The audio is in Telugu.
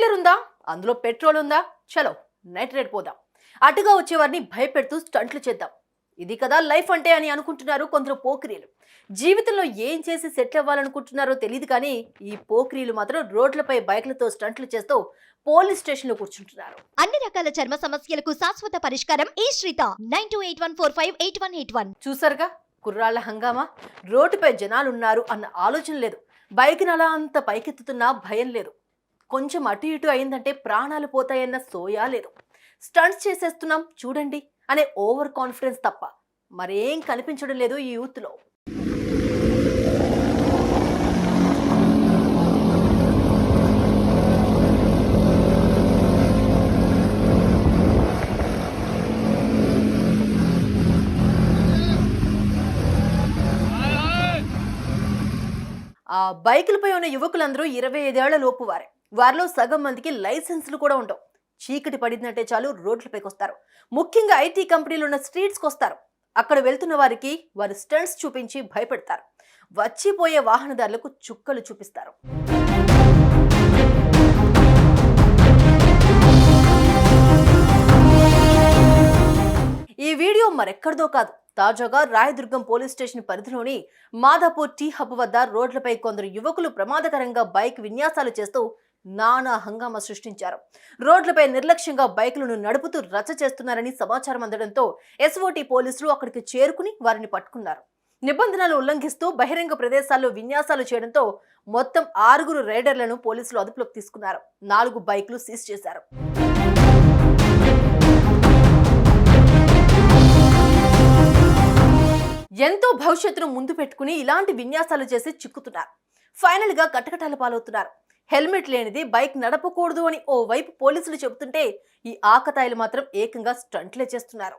వీలర్ ఉందా? అందులో పెట్రోల్ ఉందా? చలో నైట్ రైడ్ పోదాం. అటుగా వచ్చేవారిని భయపెడుతూ స్టంట్లు చేద్దాం. ఇది కదా లైఫ్ అంటే అని అనుకుంటున్నారు కొందరు పోకిరీలు. జీవితంలో ఏం చేసి సెటిల్ అవ్వాలనుకుంటున్నారో తెలియదు కానీ ఈ పోకిరీలు మాత్రం రోడ్లపై బైక్లతో స్టంట్లు చేస్తూ పోలీస్ స్టేషన్లో కూర్చుంటున్నారు. అన్ని రకాల చర్మ సమస్యలకు శాశ్వత పరిష్కారం ఈ శ్రీత. Nine two eight one four five eight one eight one. చూసారుగా? కుర్రాళ్ళ హంగామా? రోడ్డుపై జనాలున్నారు అన్న ఆలోచన లేదు. బైక్ని అలా అంత పైకెత్తుతున్నా భయం లేదు. కొంచెం అటు ఇటు అయిందంటే ప్రాణాలు పోతాయన్న సోయా లేదు. స్టంట్స్ చేసేస్తున్నాం చూడండి అనే ఓవర్ కాన్ఫిడెన్స్ తప్ప మరేం కనిపించడం లేదు ఈ యూత్లో. ఆ బైకులపై ఉన్న యువకులందరూ ఇరవై ఐదేళ్ళ లోపు వారే. వారిలో సగం మందికి లైసెన్సులు కూడా ఉండవు. చీకటి పడిందంటే చాలు రోడ్లపైకి వస్తారు ముఖ్యంగా ఐటీ కంపెనీలు ఉన్న స్ట్రీట్స్కి వస్తారు. అక్కడ వెళ్తున్న వారికి వారి స్టంట్స్ చూపించి భయపెడతారు. వచ్చిపోయే వాహనదారులకు చుక్కలు చూపిస్తారు. ఈ వీడియో మరెక్కడిదో కాదు. తాజాగా రాయదుర్గం పోలీస్ స్టేషన్ పరిధిలోని మాధాపూర్ టీ హబ్ వద్ద రోడ్లపై కొందరు యువకులు ప్రమాదకరంగా బైక్ విన్యాసాలు చేస్తూ నానా హంగామా సృష్టించారు. రోడ్లపై నిర్లక్ష్యంగా బైకులను నడుపుతూ రచ్చ చేస్తున్నారని సమాచారం అందడంతో ఎస్ఓటీ పోలీసులు అక్కడికి చేరుకుని వారిని పట్టుకున్నారు. నిబంధనలు ఉల్లంఘిస్తూ బహిరంగ ప్రదేశాల్లో విన్యాసాలు చేయడంతో మొత్తం ఆరుగురు రైడర్లను పోలీసులు అదుపులోకి తీసుకున్నారు. నాలుగు బైకులు సీజ్ చేశారు. ఎంతో భవిష్యత్తును ముందు పెట్టుకుని ఇలాంటి విన్యాసాలు చేసి చిక్కుతున్నారు. ఫైనల్గా కటకటాలు కటకటాల పాలవుతున్నారు. హెల్మెట్ లేనిది బైక్ నడపకూడదు అని ఓ వైపు పోలీసులు చెబుతుంటే ఈ ఆకతాయిలు మాత్రం ఏకంగా స్టంట్లే చేస్తున్నారు.